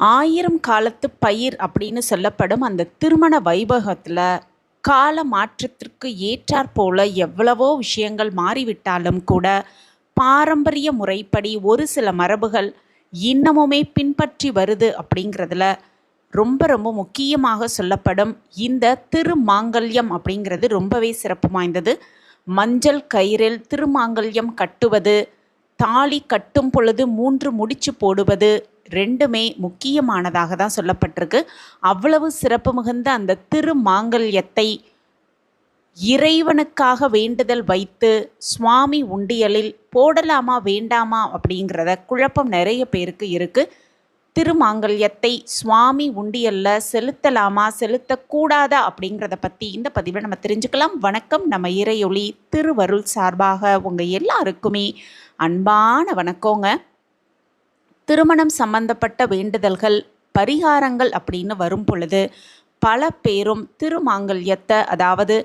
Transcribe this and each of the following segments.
ஆயிரம் காலத்து பயிர் அப்படின்னு சொல்லப்படும் அந்த திருமண வைபகத்தில் கால மாற்றத்திற்கு ஏற்றாற் போல எவ்வளவோ விஷயங்கள் மாறிவிட்டாலும் கூட பாரம்பரிய முறைப்படி ஒரு சில மரபுகள் இன்னமுமே பின்பற்றி வருது அப்படிங்கிறதுல ரொம்ப ரொம்ப முக்கியமாக சொல்லப்படும் இந்த திருமாங்கல்யம் அப்படிங்கிறது ரொம்பவே சிறப்பு வாய்ந்தது. மஞ்சள் கயிறில் திருமாங்கல்யம் கட்டுவது தாலி கட்டும் பொழுது மூன்று முடிச்சு போடுவது ரெண்டுமே முக்கியமானதாக தான் சொல்லப்பட்டிருக்கு. அவ்வளவு சிறப்பு மிகுந்த அந்த திருமாங்கல்யத்தை இறைவனுக்காக வேண்டுதல் வைத்து சுவாமி உண்டியலில் போடலாமா வேண்டாமா அப்படிங்கிறத குழப்பம் நிறைய பேருக்கு இருக்குது திருமாங்கல்யத்தை சுவாமி உண்டியலில் செலுத்தலாமா செலுத்தக்கூடாதா அப்படிங்கிறத பற்றி இந்த பதிவில் நம்ம தெரிஞ்சுக்கலாம். வணக்கம் நம்ம இறையொளி திருவருள் சார்பாக உங்கள் எல்லாருக்குமே அன்பான வணக்கங்க. திருமணம் சம்பந்தப்பட்ட வேண்டுதல்கள் பரிகாரங்கள் அப்படின்னு வரும் பொழுது பல பேரும் திருமாங்கல்யத்தை அதாவது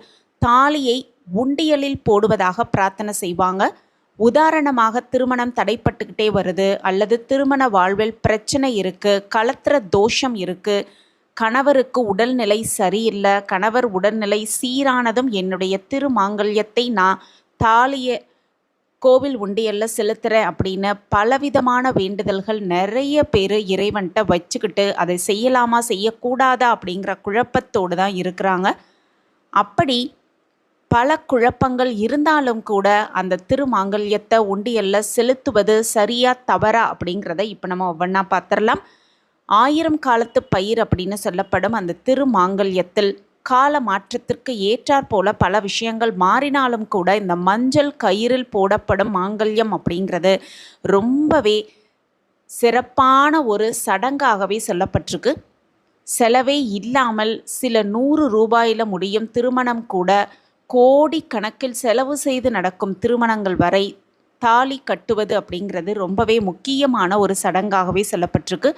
தாலியை உண்டியலில் போடுவதாக பிரார்த்தனை செய்வாங்க. உதாரணமாக திருமணம் தடைப்பட்டுக்கிட்டே வருது அல்லது திருமண வாழ்வில் பிரச்சனை இருக்குது கலத்திர தோஷம் இருக்குது கணவருக்கு உடல்நிலை சரியில்லை கணவர் உடல்நிலை சீரானதும் என்னுடைய திருமாங்கல்யத்தை நான் தாலியை கோவில் உண்டியல்ல செலுத்துகிறேன் அப்படின்னு பலவிதமான வேண்டுதல்கள் நிறைய பேர் இறைவன்கிட்ட வச்சுக்கிட்டு அதை செய்யலாமா செய்யக்கூடாதா அப்படிங்கிற குழப்பத்தோடு தான் இருக்கிறாங்க. அப்படி பல குழப்பங்கள் இருந்தாலும் கூட அந்த திருமாங்கல்யத்தை உண்டியல்ல செலுத்துவது சரியா தவறா அப்படிங்கிறத இப்போ நம்ம ஒவ்வொன்றா பார்த்துடலாம். ஆயிரம் காலத்து பயிர் அப்படின்னு சொல்லப்படும் அந்த திருமாங்கல்யத்தில் கால மாற்றத்திற்கு ஏற்றாற் போல பல விஷயங்கள் மாறினாலும் கூட இந்த மஞ்சள் கயிறில் போடப்படும் மாங்கல்யம் அப்படிங்கிறது ரொம்பவே சிறப்பான ஒரு சடங்காகவே சொல்லப்பட்டிருக்கு. செலவே இல்லாமல் சில நூறு ரூபாயில் முடியும் திருமணம் கூட கோடி கணக்கில் செலவு செய்து நடக்கும் திருமணங்கள் வரை தாலி கட்டுவது அப்படிங்கிறது ரொம்பவே முக்கியமான ஒரு சடங்காகவே சொல்லப்பட்டிருக்கு.